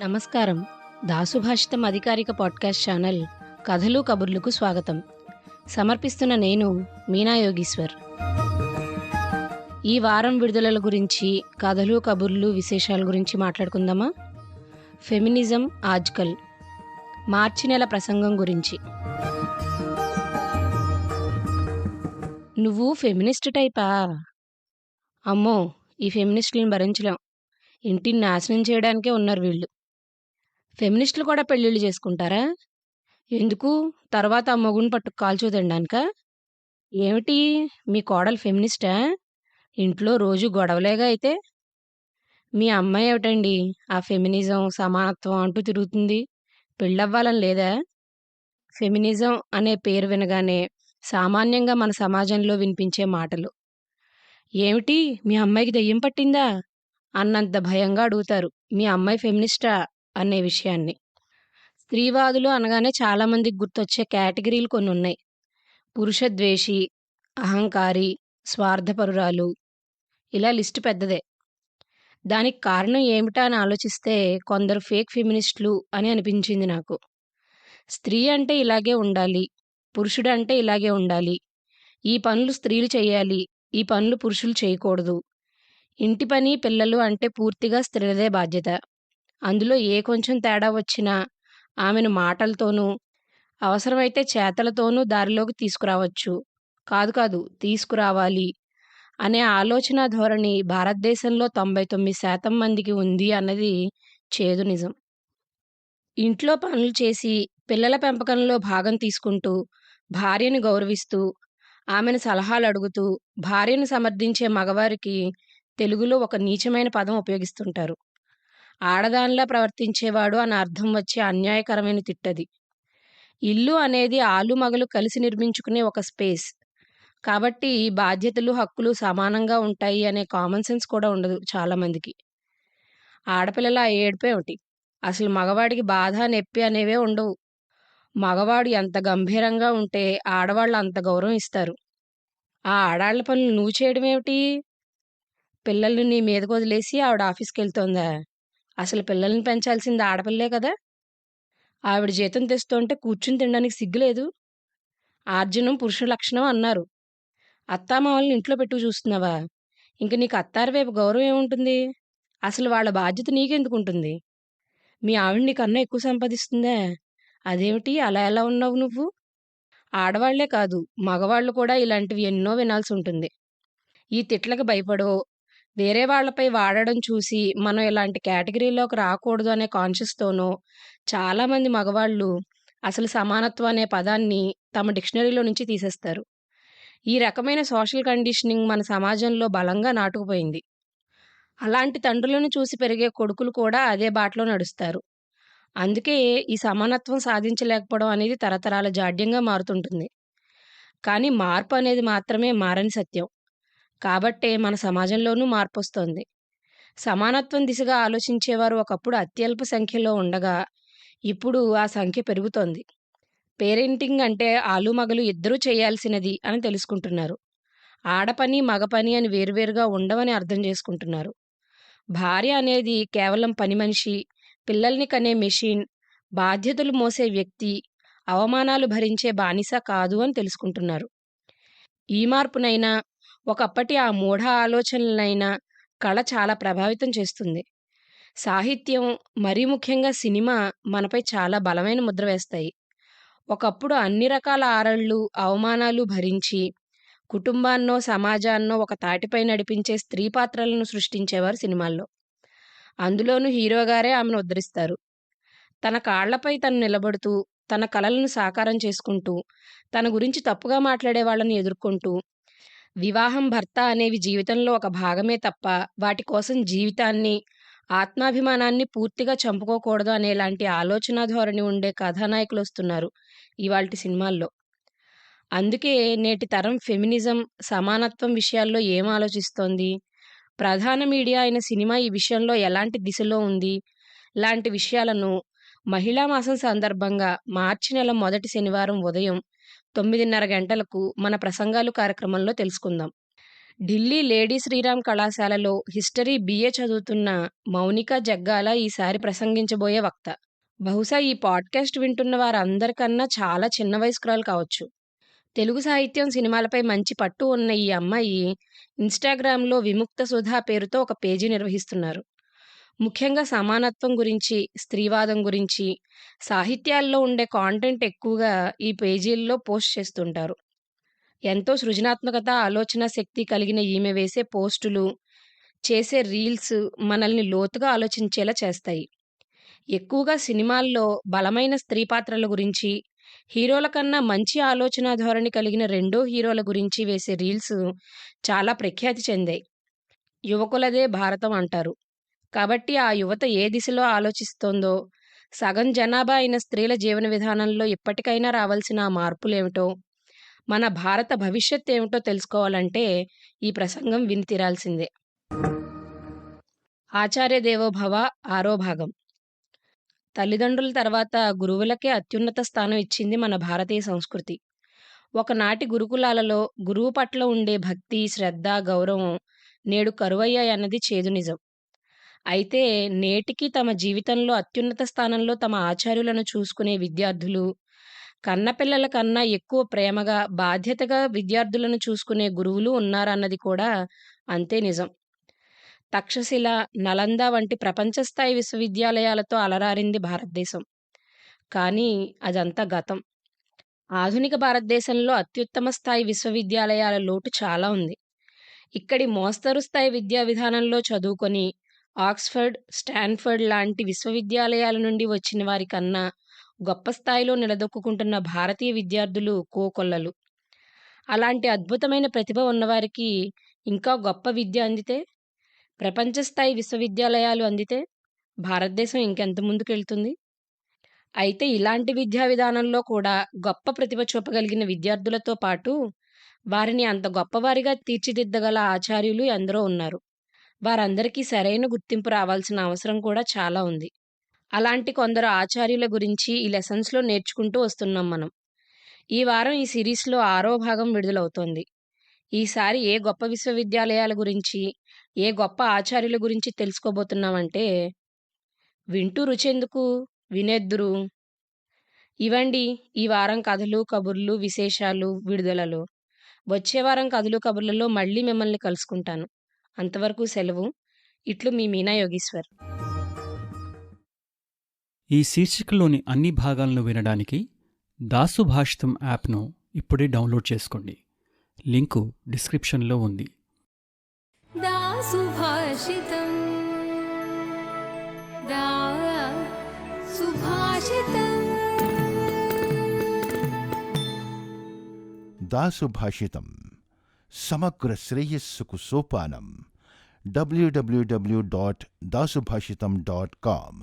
నమస్కారం. దాసుభాషితం అధికారిక podcast channel కథలు కబుర్లకు స్వాగతం. సమర్పిస్తున్న నేను మీనా యోగీశ్వర్. ఈ వారం విడుదలల గురించి కథలు కబుర్లు విశేషాల గురించి మాట్లాడుకుందామా? ఫెమినిజం ఆజ్కల్. మార్చి నెల ప్రసంగం గురించి. నువ్వు ఫెమినిస్ట్ టైపా? అమ్మో ఈ ఫెమినిస్టులను భరించలేం. ఇంటిని నాశనం చేయడానికే ఉన్నారు వీళ్ళు. ఫెమినిస్టులు కూడా పెళ్ళిళ్ళు చేసుకుంటారా? ఎందుకు? తర్వాత ఆ మొగుని పట్టుకు కాల్చో తినడానికా? ఏమిటి? మీ కోడలు ఫెమినిస్టా? ఇంట్లో రోజు గొడవలేగా అయితే? మీ అమ్మాయి ఏమిటండి? ఆ ఫెమినిజం సమానత్వం అంటూ తిరుగుతుంది. పెళ్ళవ్వాలని లేదా? ఫెమినిజం అనే పేరు వినగానే సామాన్యంగా మన సమాజంలో వినిపించే మాటలు. ఏమిటి? మీ అమ్మాయికి దెయ్యం పట్టిందా? అన్నంత భయంగా అడుగుతారు. మీ అమ్మాయి ఫెమినిస్టా? అనే విషయాన్ని. స్త్రీవాదులు అనగానే చాలామందికి గుర్తొచ్చే కేటగిరీలు కొన్ని ఉన్నాయి పురుషద్వేషి అహంకారి స్వార్థపరురాలు. ఇలా లిస్టు పెద్దదే. దానికి కారణం ఏమిటా అని ఆలోచిస్తే కొందరు ఫేక్ ఫెమినిస్టులు అని అనిపించింది నాకు. స్త్రీ అంటే ఇలాగే ఉండాలి పురుషుడు అంటే ఇలాగే ఉండాలి. ఈ పనులు స్త్రీలు చేయాలి ఈ పనులు పురుషులు చేయకూడదు. ఇంటి పని పిల్లలు అంటే పూర్తిగా స్త్రీలదే బాధ్యత. అందులో ఏ కొంచెం తేడా వచ్చినా ఆమెను మాటలతోనూ అవసరమైతే చేతలతోనూ దారిలోకి తీసుకురావచ్చు. కాదు కాదు తీసుకురావాలి అనే ఆలోచన ధోరణి భారతదేశంలో తొంభై తొమ్మిది శాతం మందికి ఉంది అన్నది చేదు నిజం. ఇంట్లో పనులు చేసి పిల్లల పెంపకంలో భాగం తీసుకుంటూ భార్యను గౌరవిస్తూ ఆమెను సలహాలు అడుగుతూ భార్యను సమర్థించే మగవారికి తెలుగులో ఒక నీచమైన పదం ఉపయోగిస్తుంటారు. ఆడదానిలా ప్రవర్తించేవాడు అని అర్థం వచ్చే అన్యాయకరమైన తిట్టది. ఇల్లు అనేది ఆలు మగలు కలిసి నిర్మించుకునే ఒక స్పేస్. కాబట్టి బాధ్యతలు హక్కులు సమానంగా ఉంటాయి అనే కామన్ సెన్స్ కూడా ఉండదు చాలామందికి ఆడపిల్లల ఆ ఏడుపే ఒకటి. అసలు మగవాడికి బాధ నొప్పి అనేవే ఉండవు. మగవాడు ఎంత గంభీరంగా ఉంటే ఆడవాళ్ళు అంత గౌరవం ఇస్తారు. ఆ ఆడాళ్ళ పనులు నువ్వు చేయడం ఏమిటి పిల్లల్ని నీ మీదకు వదిలేసి ఆవిడ ఆఫీస్కి వెళ్తోందా? అసలు పిల్లల్ని పెంచాల్సింది ఆడపిల్లే కదా! ఆవిడ జీతం తెస్తుంటే కూర్చుని తినడానికి సిగ్గులేదు. ఆర్జనం పురుష లక్షణం అన్నారు. అత్తామామల్ని ఇంట్లో పెట్టు చూస్తున్నావా? ఇంక నీకు అత్తారి వైపు గౌరవం ఏముంటుంది? అసలు వాళ్ళ బాధ్యత నీకెందుకు ఉంటుంది మీ ఆవిడ నీకన్నా ఎక్కువ సంపాదిస్తుందా? అదేమిటి? అలా ఎలా ఉన్నావు నువ్వు? ఆడవాళ్ళే కాదు మగవాళ్ళు కూడా ఇలాంటివి ఎన్నో వినాల్సి ఉంటుంది. ఈ తిట్లకు భయపడో వేరే వాళ్ళపై వాడడం చూసి మనం ఇలాంటి కేటగిరీలోకి రాకూడదు అనే కాన్షియస్తోనో చాలామంది మగవాళ్ళు అసలు సమానత్వం అనే పదాన్ని తమ డిక్షనరీలో నుంచి తీసేస్తారు. ఈ రకమైన సోషల్ కండిషనింగ్ మన సమాజంలో బలంగా నాటుకుపోయింది. అలాంటి తండ్రులను చూసి పెరిగే కొడుకులు కూడా అదే బాటలో నడుస్తారు. అందుకే ఈ సమానత్వం సాధించలేకపోవడం అనేది తరతరాల జాడ్యంగా మారుతుంటుంది. కానీ మార్పు అనేది మాత్రమే మారని సత్యం. కాబట్టే మన సమాజంలోనూ మార్పు వస్తోంది సమానత్వం దిశగా ఆలోచించేవారు ఒకప్పుడు అత్యల్ప సంఖ్యలో ఉండగా ఇప్పుడు ఆ సంఖ్య పెరుగుతోంది. పేరెంటింగ్ అంటే ఆలు మగలు ఇద్దరూ చేయాల్సినది అని తెలుసుకుంటున్నారు. ఆడపని మగపని అని వేరువేరుగా ఉండవని అర్థం చేసుకుంటున్నారు. భార్య అనేది కేవలం పని మనిషి పిల్లల్ని కనే మెషిన్ బాధ్యతలు మోసే వ్యక్తి అవమానాలు భరించే బానిస కాదు అని తెలుసుకుంటున్నారు. ఈ మార్పునైనా ఒకప్పటి ఆ మూఢ ఆలోచనలైన కళ చాలా ప్రభావితం చేస్తుంది. సాహిత్యం మరీ ముఖ్యంగా సినిమా మనపై చాలా బలమైన ముద్ర వేస్తాయి. ఒకప్పుడు అన్ని రకాల ఆరళ్ళు అవమానాలు భరించి కుటుంబాన్నో సమాజాన్నో ఒక తాటిపై నడిపించే స్త్రీ పాత్రలను సృష్టించేవారు సినిమాల్లో. అందులోనూ హీరోగారే ఆమెను ఉద్ధరిస్తారు. తన కాళ్ళపై తను నిలబడుతూ తన కలలను సాకారం చేసుకుంటూ తన గురించి తప్పుగా మాట్లాడే వాళ్ళని ఎదుర్కొంటూ వివాహం భర్త అనేవి జీవితంలో ఒక భాగమే తప్ప వాటి కోసం జీవితాన్ని ఆత్మాభిమానాన్ని పూర్తిగా చంపుకోకూడదు అనేలాంటి ఆలోచన ధోరణి ఉండే కథానాయకులు వస్తున్నారు ఇవాల్టి సినిమాల్లో. అందుకే నేటి తరం ఫెమినిజం సమానత్వం విషయాల్లో ఏం ఆలోచిస్తోంది? ప్రధాన మీడియా అయిన సినిమా ఈ విషయంలో ఎలాంటి దిశలో ఉంది? లాంటి విషయాలను మహిళా మాసం సందర్భంగా మార్చి నెల మొదటి శనివారం ఉదయం తొమ్మిదిన్నర గంటలకు మన ప్రసంగాలు కార్యక్రమంలో తెలుసుకుందాం. ఢిల్లీ లేడీ శ్రీరామ్ కళాశాలలో హిస్టరీ బిఏ చదువుతున్న మౌనిక జగ్గాల ఈసారి ప్రసంగించబోయే వక్త. బహుశా ఈ పాడ్కాస్ట్ వింటున్న వారందరికన్నా చాలా చిన్న వయస్కురాలు కావచ్చు. తెలుగు సాహిత్యం సినిమాలపై మంచి పట్టు ఉన్న ఈ అమ్మాయి ఇన్స్టాగ్రామ్లో విముక్త సుధా పేరుతో ఒక పేజీ నిర్వహిస్తున్నారు. ముఖ్యంగా సమానత్వం గురించి స్త్రీవాదం గురించి సాహిత్యాల్లో ఉండే కాంటెంట్ ఎక్కువగా ఈ పేజీల్లో పోస్ట్ చేస్తుంటారు. ఎంతో సృజనాత్మకత ఆలోచన శక్తి కలిగిన ఈమె వేసే పోస్టులు చేసే రీల్స్ మనల్ని లోతుగా ఆలోచించేలా చేస్తాయి. ఎక్కువగా సినిమాల్లో బలమైన స్త్రీ పాత్రల గురించి హీరోల కన్నా మంచి ఆలోచన ధోరణి కలిగిన రెండో హీరోల గురించి వేసే రీల్స్ చాలా ప్రఖ్యాతి చెందాయి. యువకులదే భారతం అంటారు. కాబట్టి ఆ యువత ఏ దిశలో ఆలోచిస్తోందో సగం జనాభా అయిన స్త్రీల జీవన విధానంలో ఇప్పటికైనా రావాల్సిన మార్పులేమిటో మన భారత భవిష్యత్ ఏమిటో తెలుసుకోవాలంటే ఈ ప్రసంగం విని తీరాల్సిందే. ఆచార్య దేవోభవ ఆరో భాగం. తల్లిదండ్రుల తర్వాత గురువులకే అత్యున్నత స్థానం ఇచ్చింది మన భారతీయ సంస్కృతి. ఒకనాటి గురుకులాలలో గురువు పట్ల ఉండే భక్తి శ్రద్ధ గౌరవం నేడు కరువయ్యాయన్నది చేదు నిజం. అయితే నేటికి తమ జీవితంలో అత్యున్నత స్థానంలో తమ ఆచార్యులను చూసుకునే విద్యార్థులు కన్నపిల్లల కన్నా ఎక్కువ ప్రేమగా బాధ్యతగా విద్యార్థులను చూసుకునే గురువులు ఉన్నారన్నది కూడా అంతే నిజం. తక్షశిల నలంద వంటి ప్రపంచ స్థాయి విశ్వవిద్యాలయాలతో అలరారింది భారతదేశం. కానీ అదంతా గతం. ఆధునిక భారతదేశంలో అత్యుత్తమ స్థాయి విశ్వవిద్యాలయాల లోటు చాలా ఉంది. ఇక్కడి మోస్తరు స్థాయి విద్యా విధానంలో చదువుకొని ఆక్స్ఫర్డ్ స్టాన్ఫర్డ్ లాంటి విశ్వవిద్యాలయాల నుండి వచ్చిన వారి కన్నా గొప్ప స్థాయిలో నిలదొక్కుంటున్న భారతీయ విద్యార్థులు కోకొల్లలు. అలాంటి అద్భుతమైన ప్రతిభ ఉన్నవారికి ఇంకా గొప్ప విద్య అందితే ప్రపంచ స్థాయి విశ్వవిద్యాలయాలు అందితే భారతదేశం ఇంకెంత ముందుకెళ్తుంది? అయితే ఇలాంటి విద్యా విధానంలో కూడా గొప్ప ప్రతిభ చూపగలిగిన విద్యార్థులతో పాటు వారిని అంత గొప్పవారిగా తీర్చిదిద్దగల ఆచార్యులు ఎందరో ఉన్నారు. వారందరికీ సరైన గుర్తింపు రావాల్సిన అవసరం కూడా చాలా ఉంది. అలాంటి కొందరు ఆచార్యుల గురించి ఈ లెసన్స్లో నేర్చుకుంటూ వస్తున్నాం మనం. ఈ వారం ఈ సిరీస్లో ఆరో భాగం విడుదలవుతోంది. ఈసారి ఏ గొప్ప విశ్వవిద్యాలయాల గురించి ఏ గొప్ప ఆచార్యుల గురించి తెలుసుకోబోతున్నామంటే వింటూ రుచెందుకు వినేద్దురు. ఇవండి ఈ వారం కథలు కబుర్లు విశేషాలు విడుదలలో. వచ్చే వారం కథలు కబుర్లలో మళ్ళీ మిమ్మల్ని కలుసుకుంటాను. అంతవరకు సెలవు. ఇట్లు మీ మీనా యోగీశ్వర్. ఈ శీర్షికలోని అన్ని భాగాలను వినడానికి దాసు భాషితం యాప్ను ఇప్పుడే డౌన్లోడ్ చేసుకోండి. లింకు డిస్క్రిప్షన్లో ఉంది. దాసు భాషితం. దాసుభాషితం సమగ్ర శ్రేయస్సుకు సోపానం. www.dasubhashitam.com.